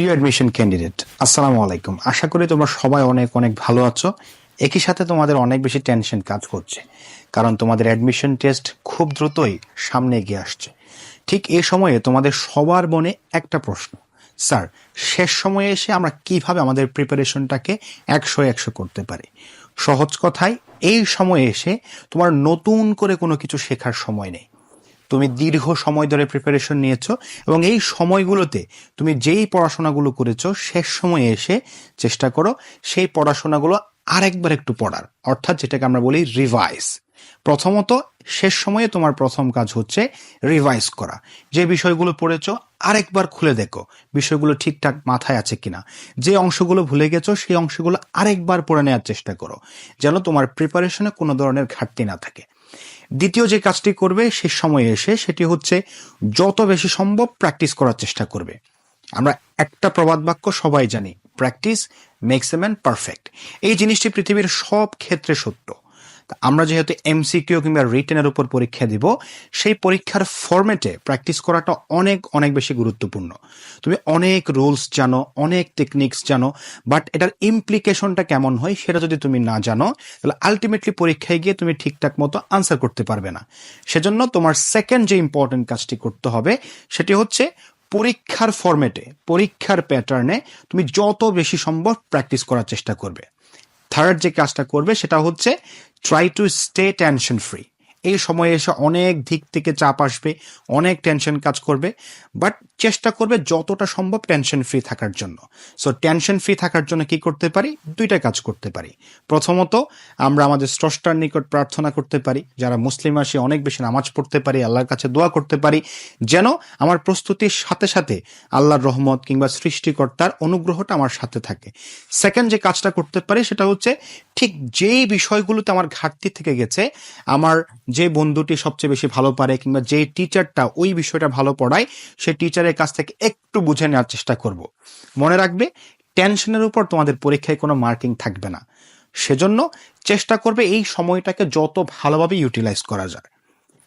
প্রিয় admission candidate আসসালামু আলাইকুম। আশা করি তোমরা সবাই অনেক অনেক ভালো আছো। একই সাথে তোমাদের অনেক বেশি টেনশন কাজ করছে, কারণ তোমাদের অ্যাডমিশন টেস্ট খুব দ্রুতই সামনে এগিয়ে আসছে। ঠিক এই সময়ে তোমাদের সবার মনে একটা প্রশ্ন, স্যার, শেষ সময়ে এসে আমরা কীভাবে আমাদের প্রিপারেশনটাকে একশো একশো করতে পারি? সহজ কথায়, এই সময়ে এসে তোমার নতুন করে কোনো কিছু শেখার সময় নেই। তুমি দীর্ঘ সময় ধরে প্রিপারেশন নিয়েছো এবং এই সময়গুলোতে তুমি যেই পড়াশোনাগুলো করেছ শেষ সময়ে এসে চেষ্টা করো, সেই পড়াশোনাগুলো আরেকবার একটু পড়ার। অর্থাৎ যেটাকে আমরা বলি রিভাইজ প্রথমত শেষ সময়ে তোমার প্রথম কাজ হচ্ছে রিভাইজ করা। যে বিষয়গুলো পড়েছো আরেকবার খুলে দেখো, বিষয়গুলো ঠিকঠাক মাথায় আছে কিনা। যে অংশগুলো ভুলে গেছো, সেই অংশগুলো আরেকবার পড়ে নেওয়ার চেষ্টা করো। যেন তোমার প্রিপারেশনে কোনো ধরনের ঘাটতি না থাকে। দ্বিতীয় যে কাজটি করবে সে সময়ে এসে সেটি হচ্ছে যত বেশি সম্ভব প্র্যাকটিস করার চেষ্টা করবে। আমরা একটা প্রবাদ বাক্য সবাই জানি practice makes a man perfect এই জিনিসটি পৃথিবীর সব ক্ষেত্রে সত্য। আমরা যেহেতু এমসিকিউ কিংবা রিটেনের উপর পরীক্ষা দিব, সেই পরীক্ষার ফর্মেটে প্র্যাকটিস করাটা অনেক অনেক বেশি গুরুত্বপূর্ণ। তুমি অনেক রুলস জানো, অনেক টেকনিক্স জানো বাট এটার ইমপ্লিকেশনটা কেমন হয় সেটা যদি তুমি না জানো, তাহলে আলটিমেটলি পরীক্ষায় গিয়ে তুমি ঠিকঠাক মতো আনসার করতে পারবে না। সেজন্য তোমার সেকেন্ড যে ইম্পর্টেন্ট কাজটি করতে হবে, সেটি হচ্ছে পরীক্ষার ফর্মেটে পরীক্ষার প্যাটার্নে তুমি যত বেশি সম্ভব প্র্যাকটিস করার চেষ্টা করবে। থার্ড যে কাজটা করবে সেটা হচ্ছে try to stay tension free এই সময়ে এসে অনেক দিক থেকে চাপ আসবে, অনেক টেনশন কাজ করবে বাট চেষ্টা করবে যতটা সম্ভব টেনশন ফ্রি থাকার জন্য। সো টেনশন ফ্রি থাকার জন্য কি করতে পারি? দুইটা কাজ করতে পারি। প্রথমত, আমরা আমাদের স্রষ্টার নিকট প্রার্থনা করতে পারি। যারা মুসলিম আসি, অনেক বেশি নামাজ পড়তে পারি, আল্লাহর কাছে দোয়া করতে পারি, যেন আমার প্রস্তুতির সাথে সাথে আল্লাহর রহমত কিংবা সৃষ্টিকর্তার অনুগ্রহটা আমার সাথে থাকে। সেকেন্ড যে কাজটা করতে পারি, সেটা হচ্ছে ঠিক যেই বিষয়গুলোতে আমার ঘাটতি থেকে গেছে, আমার যে বন্ধুটি সবচেয়ে বেশি ভালো পারে কিংবা যে টিচারটা ওই বিষয়টা ভালো পড়ায়, সে টিচারের কাছ থেকে একটু বুঝে নেওয়ার চেষ্টা করব। মনে রাখবে টেনশনের উপর তোমাদের পরীক্ষায় কোনো মার্কিং থাকবে না। সেজন্য চেষ্টা করবে এই সময়টাকে যত ভালোভাবে ইউটিলাইজ করা যায়।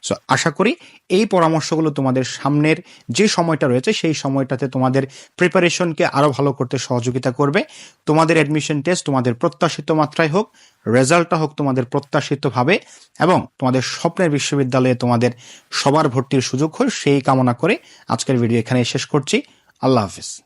সো আশা করি এই পরামর্শগুলো তোমাদের সামনের যে সময়টা রয়েছে, সেই সময়টাতে তোমাদের প্রিপারেশনকে আরও ভালো করতে সহযোগিতা করবে। তোমাদের অ্যাডমিশন টেস্ট তোমাদের প্রত্যাশিত মাত্রায় হোক রেজাল্টটা হোক তোমাদের প্রত্যাশিতভাবে এবং তোমাদের স্বপ্নের বিশ্ববিদ্যালয়ে তোমাদের সবার ভর্তির সুযোগ হোক, সেই কামনা করে আজকের ভিডিও এখানে শেষ করছি। আল্লাহ হাফিজ।